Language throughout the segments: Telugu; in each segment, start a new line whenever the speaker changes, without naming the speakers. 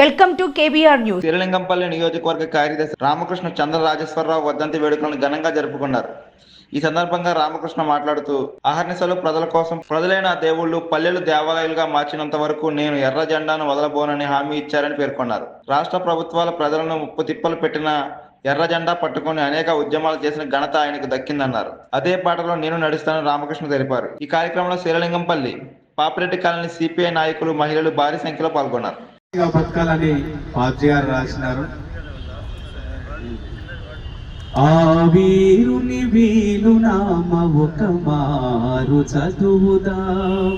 Welcome to KBR news.
Thirulingampalli నియోజకవర్గ కార్యదర్శి రామకృష్ణ చంద్ర రాజేశ్వరరావు వర్ధంతి వేడుకలను ఘనంగా జరుపుకున్నారు. ఈ సందర్భంగా రామకృష్ణ మాట్లాడుతూ అహర్నిశలు ప్రజల కోసం ప్రజలైన దేవుళ్ళు పల్లెలు దేవాలయాలుగా మార్చినంత వరకు నేను ఎర్ర జెండాను వదలబోనని హామీ ఇచ్చారని పేర్కొన్నారు. రాష్ట్ర ప్రభుత్వాలు ప్రజలను ముప్పు తిప్పలు పెట్టిన ఎర్ర జెండా పట్టుకొని అనేక ఉద్యమాలు చేసిన ఘనత ఆయనకు దక్కిందన్నారు. అదే పాటలో నేను నడుస్తానని రామకృష్ణ తెలిపారు. ఈ కార్యక్రమంలో శ్రీలింగంపల్లి పాపిరెడ్డి కాలనీ సిపిఐ నాయకులు మహిళలు భారీ సంఖ్యలో పాల్గొన్నారు.
బతకాలని పార్టీ గారు రాసినారు. ఆ వీరుని వీలు నామ ఒక మారు చదువుదాం.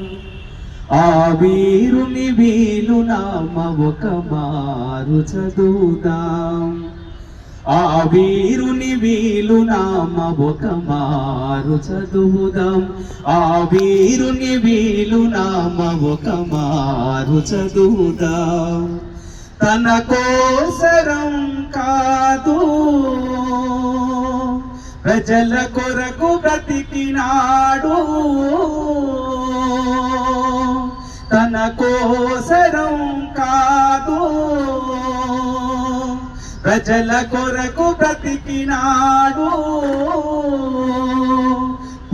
ఆ వీరుని వీలు నామ ఒక మారు చదువుదాం. ఆ వీరుని వీలు నామొక మారు చదువుదాం. ఆ వీరుని వీలు నామొక మారు చదువుదాం. తన కోసరం కాదు ప్రజల కొరకు బ్రతికినాడు. తన కోసరం ప్రజల కొరకు బ్రతికినాడు.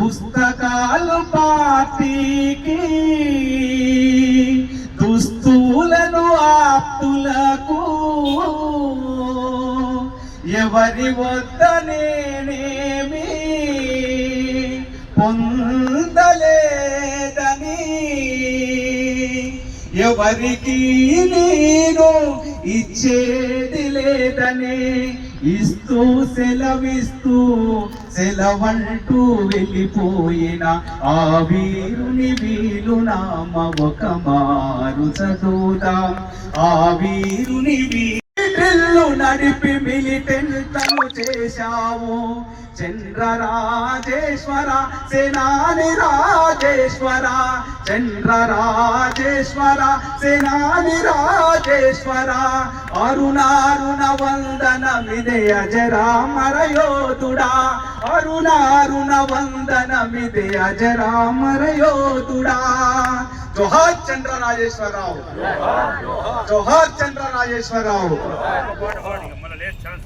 పుస్తకాలు పార్టీకి దుస్తులను ఆప్తులకు. ఎవరి వద్ద నేనేమి పొందలేదని. ఎవరికి నేను ఇచ్చేది లేదని ఇస్తూ సెలవిస్తూ సెలవంటూ వెళ్ళిపోయిన ఆ వీరుని వీలు నామ ఒక మారు చదువుదాం ఆ వీరుని వీళ్ళు నడిపి మిలిటెంట్లను చేశావు. చంద్ర రాజేశ్వర సేనాని రాజేశ్వర చంద్ర రాజేశ్వర సేనాని రాజేశ్వర అరుణారుణ వందన విదయ యోధుడా అరుణారుణ వందన విదయ యోధుడా జోహార్ చంద్ర రాజేశ్వరరావు జోహార్ చంద్ర రాజేశ్వరరావు
మన లేట్ ఛాన్స్